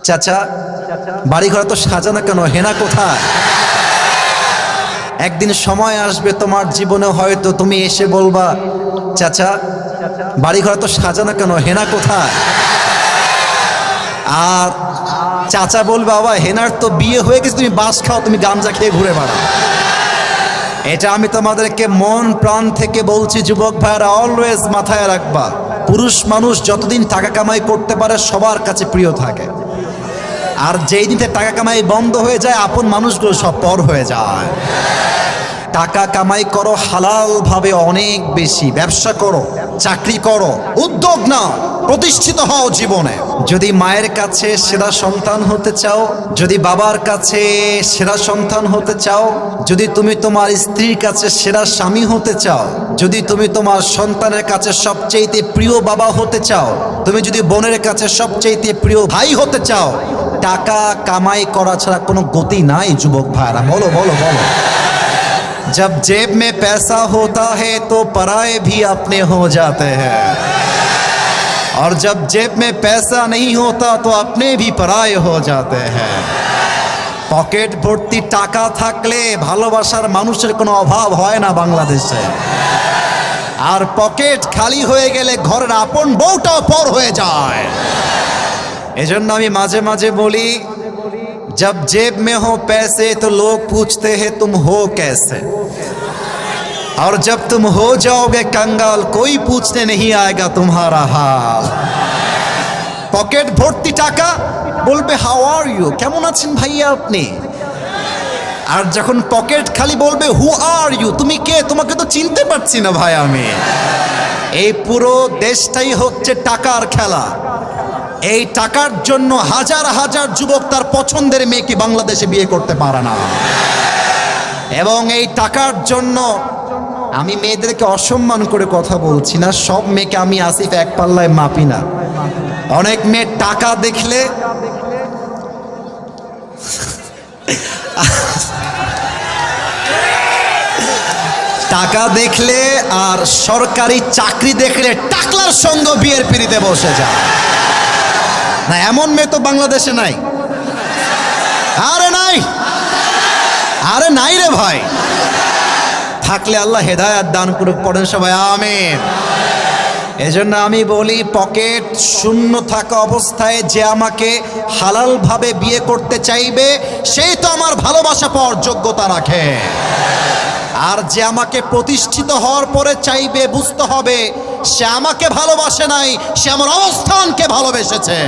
চাচা বাড়ি ঘর তো সাজানো কেন? হেনা কোথায়? একদিন সময় আসবে তোমার জীবনে হয়তো তুমি এসে বলবা, চাচা বাড়ি ঘর তো সাজানো কেন? হেনা কোথায়? আর চাচা বলবে, বাবা, হেনার তো বিয়ে হয়ে গেছে, তুমি বাস খাও, তুমি গামজা খেয়ে ঘুরে বেড়াও। এটা আমি তোমাদেরকে মন প্রাণ থেকে বলছি, যুবক ভাইয়ারা অলওয়েজ মাথায় রাখবা। পুরুষ মানুষ যতদিন টাকা কামাই করতে পারে, সবার কাছে প্রিয় থাকে। আর যেই দিনতে টাকা কামাই বন্ধ হয়ে যায়, আপন মানুষগুলো সব পর হয়ে যায়। টাকা কামাই করো হালাল ভাবে অনেক বেশি। ব্যবসা করো, চাকরি করো, উদ্যোগ নাও, প্রতিষ্ঠিত হও জীবনে। যদি মায়ের কাছে সেরা সন্তান হতে চাও, যদি বাবার কাছে সেরা সন্তান হতে চাও, যদি তুমি তোমার স্ত্রীর কাছে সেরা স্বামী হতে চাও, যদি তুমি তোমার সন্তানের কাছে সবচেয়ে প্রিয় বাবা হতে চাও, তুমি যদি বোনের কাছে সবচেয়ে প্রিয় ভাই হতে চাও টাকা কামাই করা ছাড়া কোনো গতি নাই যুবক ভাইরা বলো বলো বলো जब जेब में पैसा होता है तो पराए भी अपने हो जाते हैं और जब जेब में पैसा नहीं होता तो अपने भी पराए हो जाते हैं পকেট ভর্তি টাকা থাকলে ভালোবাসার মানুষের কোনো অভাব হয় না বাংলাদেশে আর পকেট খালি হয়ে গেলে ঘরের আপন বউটাও পর হয়ে যায় এজন্য আমি মাঝে মাঝে বলি जब जेब में हो पैसे तो लोग पूछते हैं तुम हो कैसे और जब तुम हो जाओगे कंगाल कोई पूछने नहीं आएगा तुम्हारा हाल পকেট ভর্তি টাকা বলবে হাউ আর ইউ কেমন আছেন ভাইয়া আপনি আর যখন পকেট খালি বলবে হু আর ইউ তুমি কে তোমাকে তো চিনতে পারছি না ভাই আমি এই পুরো দেশটাই হচ্ছে টাকার খেলা এই টাকার জন্য হাজার হাজার যুবক তার পছন্দের মেয়েকে বাংলাদেশে বিয়ে করতে পারে না। এবং এই টাকার জন্য আমি মেয়েদেরকে অসম্মান করে কথা বলছি না। সব মেয়েকে আমি আসিফ এক পাল্লায় মাপি না। অনেক মেয়ে টাকা দেখলে টাকা দেখলে আর সরকারি চাকরি দেখলে টাকলার সঙ্গ বিয়ের পিড়িতে বসে যায়। না, এমন মেয়ে তো বাংলাদেশে নাই। আরে নাই। আরে নাই রে ভাই। থাকলে আল্লাহ হেদায়াত দান করুক, পড়েন সবাই, আমিন। এজন্য আমি বলি, পকেট শূন্য থাকা অবস্থায় যে আমাকে হালালভাবে বিয়ে করতে চাইবে, সেই তো আমার ভালোবাসা পাওয়ার যোগ্যতা রাখে। আর যে আমাকে প্রতিষ্ঠিত হওয়ার পরে চাইবে, বুঝতে হবে, সে আমাকে ভালোবাসে নাই, সে আমার অবস্থানকে ভালোবেসেছে।